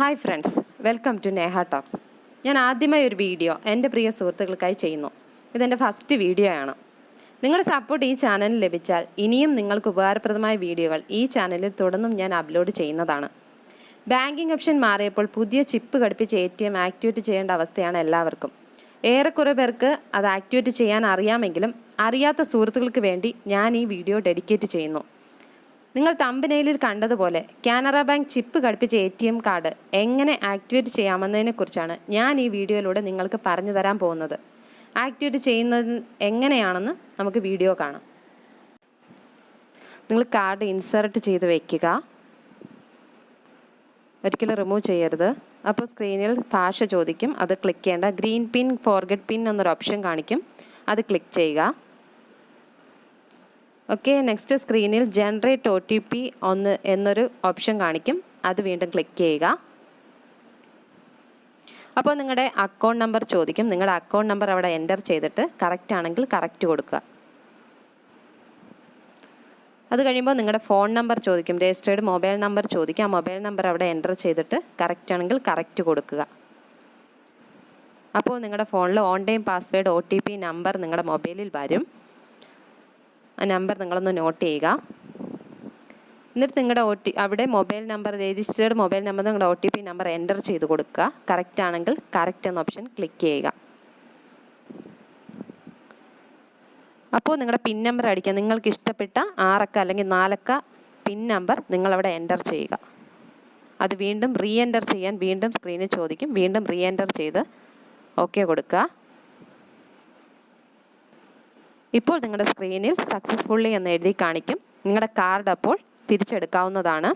Hi friends welcome to Neha talks ഞാൻ ആദ്യമായി ഒരു വീഡിയോ എന്റെ പ്രിയ സുഹൃത്തുക്കൾക്കായി ചെയ്യുന്നു. ഇതെന്റെ ഫസ്റ്റ് വീഡിയോ ആണ്. നിങ്ങളുടെ സപ്പോർട്ട് ഈ ചാനലിൽ ലഭിച്ചാൽ ഇനിയും നിങ്ങൾക്ക് ഉപകാരപ്രദമായ വീഡിയോകൾ ഈ ചാനലിൽ തുടർന്നും ഞാൻ അപ്ലോഡ് ചെയ്യുന്നതാണ്. ബാങ്കിങ് ഓപ്ഷൻ മാറിയപ്പോൾ പുതിയ ചിപ്പ് ഘടിപ്പിച്ച് എ ടി എം ആക്ടിവേറ്റ് ചെയ്യേണ്ട അവസ്ഥയാണ് എല്ലാവർക്കും. ഏറെക്കുറെ പേർക്ക് അത് ആക്ടിവേറ്റ് ചെയ്യാൻ അറിയാമെങ്കിലും അറിയാത്ത സുഹൃത്തുക്കൾക്ക് വേണ്ടി ഞാൻ ഈ വീഡിയോ ഡെഡിക്കേറ്റ് ചെയ്യുന്നു. നിങ്ങൾ തമ്പനയിലിൽ കണ്ടതുപോലെ കാനറ ബാങ്ക് ചിപ്പ് ഘടിപ്പിച്ച എ ടി എം കാർഡ് എങ്ങനെ ആക്ടിവേറ്റ് ചെയ്യാമെന്നതിനെക്കുറിച്ചാണ് ഞാൻ ഈ വീഡിയോയിലൂടെ നിങ്ങൾക്ക് പറഞ്ഞു തരാൻ പോകുന്നത്. ആക്ടിവേറ്റ് ചെയ്യുന്നത് എങ്ങനെയാണെന്ന് നമുക്ക് വീഡിയോ കാണാം. നിങ്ങൾ കാർഡ് ഇൻസേർട്ട് ചെയ്ത് വയ്ക്കുക ഒരിക്കലും റിമൂവ് ചെയ്യരുത്. അപ്പോൾ സ്ക്രീനിൽ ഭാഷ ചോദിക്കും. അത് ക്ലിക്ക് ചെയ്യേണ്ട ഗ്രീൻ പിൻ ഫോർഗെറ്റ് പിൻ എന്നൊരു ഓപ്ഷൻ കാണിക്കും. അത് ക്ലിക്ക് ചെയ്യുക. ഓക്കെ നെക്സ്റ്റ് സ്ക്രീനിൽ ജനറേറ്റ് ഒ ടി പി ഒന്ന് എന്നൊരു ഓപ്ഷൻ കാണിക്കും. അത് വീണ്ടും ക്ലിക്ക് ചെയ്യുക. അപ്പോൾ നിങ്ങളുടെ അക്കൗണ്ട് നമ്പർ ചോദിക്കും. നിങ്ങളുടെ അക്കൗണ്ട് നമ്പർ അവിടെ എന്റർ ചെയ്തിട്ട് കറക്റ്റ് ആണെങ്കിൽ കറക്റ്റ് കൊടുക്കുക. അത് കഴിയുമ്പോൾ നിങ്ങളുടെ ഫോൺ നമ്പർ ചോദിക്കും. രജിസ്റ്റേർഡ് മൊബൈൽ നമ്പർ ചോദിക്കും. ആ മൊബൈൽ നമ്പർ അവിടെ എന്റർ ചെയ്തിട്ട് കറക്റ്റ് ആണെങ്കിൽ കറക്റ്റ് കൊടുക്കുക. അപ്പോൾ നിങ്ങളുടെ ഫോണിൽ ഓൺലൈൻ പാസ്വേഡ് ഒ നമ്പർ നിങ്ങളുടെ മൊബൈലിൽ വരും. ആ നമ്പർ നിങ്ങളൊന്ന് നോട്ട് ചെയ്യുക. എന്നിട്ട് നിങ്ങളുടെ ഒ ടി അവിടെ mobile number registered mobile number നിങ്ങളുടെ O T P number enter ചെയ്ത് കൊടുക്കുക. കറക്റ്റ് ആണെങ്കിൽ കറക്റ്റ് എന്ന ഓപ്ഷൻ ക്ലിക്ക് ചെയ്യുക. അപ്പോൾ നിങ്ങളുടെ പിൻ നമ്പർ അടിക്കുക. നിങ്ങൾക്ക് ഇഷ്ടപ്പെട്ട ആറക്ക അല്ലെങ്കിൽ നാലക്ക പിൻ നമ്പർ നിങ്ങളവിടെ എന്റർ ചെയ്യുക. അത് വീണ്ടും റീ എന്റർ ചെയ്യാൻ വീണ്ടും സ്ക്രീനിൽ ചോദിക്കും. വീണ്ടും റീ എന്റർ ചെയ്ത് ഓക്കെ കൊടുക്കുക. ഇപ്പോൾ നിങ്ങളുടെ സ്ക്രീനിൽ സക്സസ്ഫുള്ളി എന്ന് എഴുതി കാണിക്കും. നിങ്ങളുടെ കാർഡ് അപ്പോൾ തിരിച്ചെടുക്കാവുന്നതാണ്.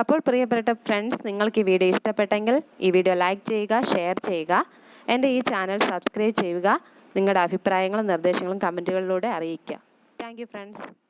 അപ്പോൾ പ്രിയപ്പെട്ട ഫ്രണ്ട്സ് നിങ്ങൾക്ക് ഈ വീഡിയോ ഇഷ്ടപ്പെട്ടെങ്കിൽ ഈ വീഡിയോ ലൈക്ക് ചെയ്യുക ഷെയർ ചെയ്യുക എന്റെ ഈ ചാനൽ സബ്സ്ക്രൈബ് ചെയ്യുക നിങ്ങളുടെ അഭിപ്രായങ്ങളും നിർദ്ദേശങ്ങളും കമന്റുകളിലൂടെ അറിയിക്കുക. Thank friends